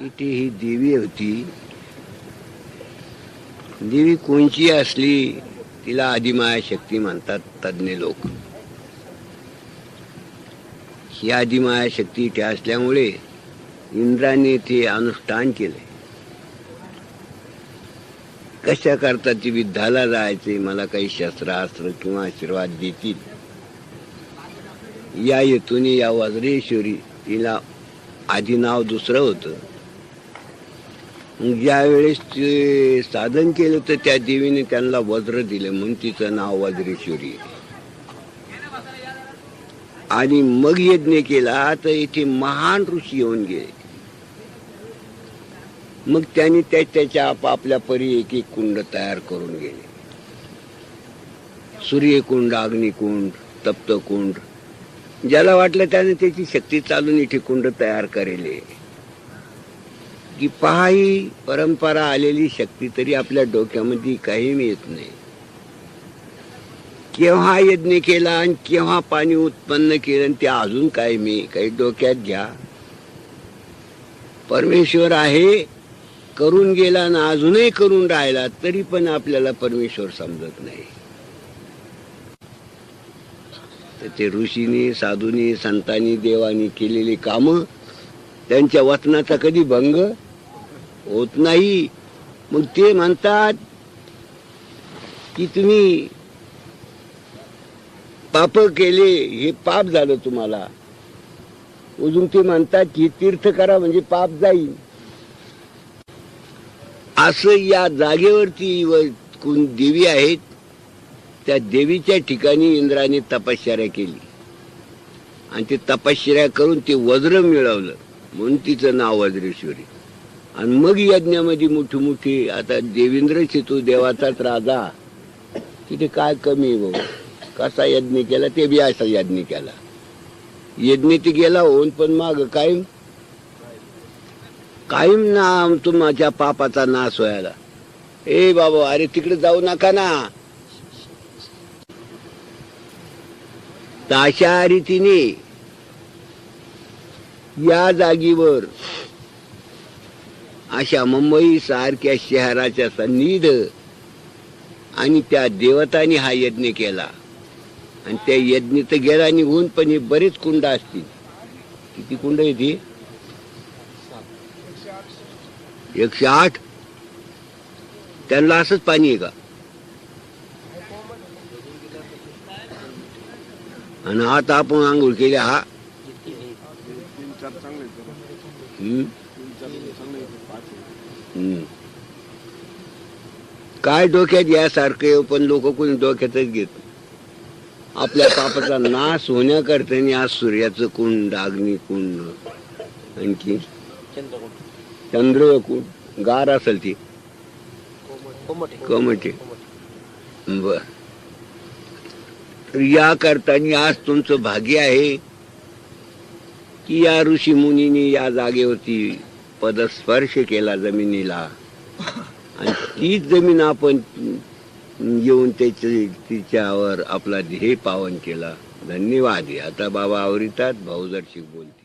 इथे ही देवी होती. देवी कोणची असली तिला आदिमाया शक्ती म्हणतात तज्ञ लोक. ही आदिमाया शक्ती इथे असल्यामुळे इंद्राने ते अनुष्ठान केले. कशा करता ती विद्याला जायचे मला काही शस्त्रास्त्र किंवा आशीर्वाद देतील? या हेतूने या वज्रेश्वरी तिला आधी नाव दुसरं होतं. ज्यावेळेस ज्या वेळेस ते साधन केलं तर त्या देवीने त्यांना वज्र दिले. म्हणून तिचं नाव वज्रेश्वरी. आणि मग यज्ञ केला तर इथे महान ऋषी येऊन गेले. मग त्यांनी त्या त्याच्या आपापल्या परी एक एक कुंड तयार करून गेले. सूर्यकुंड अग्निकुंड तप्तकुंड. ज्याला वाटलं त्याने त्याची शक्ती चालून इथे कुंड तयार करेले. की पहा ही परंपरा आलेली शक्ती तरी आपल्या डोक्यामध्ये काही येत नाही. केव्हा यज्ञ केला आणि केव्हा पाणी उत्पन्न केलं आणि ते अजून काय मी काही डोक्यात घ्या. परमेश्वर आहे करून गेला ना अजूनही करून राहिला तरी पण आपल्याला परमेश्वर समजत नाही. तर ते ऋषीनी साधूनी संतांनी देवानी केलेली काम त्यांच्या वचनाचा कधी भंग होत नाही. मग ते म्हणतात की तुम्ही पाप केले हे पाप झालं तुम्हाला. अजून ते म्हणतात की तीर्थ करा म्हणजे पाप जाईल. असं या जागेवरती व कोण देवी आहेत त्या देवीच्या ठिकाणी इंद्राने तपश्चर्या केली. आणि ते तपश्चर्या करून ते वज्र मिळवलं. म्हणून तिचं नाव वज्रेश्वरी आणि मग यज्ञामध्ये मोठी मोठी आता देवेंद्र तू देवाचाच राजा. तिथे काय कमी भाऊ? कसा यज्ञ केला? ते बी असा यज्ञ केला. यज्ञ ते गेला होऊन पण माग कायम? कायम ना तुमच्या पापाचा नाश व्हायला. ए बाबा अरे तिकडे जाऊ नका ना. तर अशा रीतीने या जागेवर अशा मुंबई सारख्या शहराच्या सन्निध आणि त्या देवतांनी हा यज्ञ केला. आणि त्या यज्ञ तर गेला निघून पण हे बरेच कुंड असतील. किती कुंड आहे ती एकशे आठ. त्यांना असंच पाणी आहे का? आणि आता आपण आंघोळ केली हा काय डोक्यात यासारखं पण लोक कोणी डोक्यातच घेत. आपल्या पापाचा नाश होण्याकरता आज सूर्याचं कुंड अग्नी कुंड आणखी? चंद्र कुंड गार असेल ती. कमटे. बर. या करताना आज तुमचं भाग्य आहे की या ऋषी मुनीने या जागेवरती पदस्पर्श केला जमिनीला. आणि तीच जमीन आपण येऊन त्याची तिच्यावर आपला ध्येय पावन केला. धन्यवाद. आता बाबा आवरितात भाऊ बोलते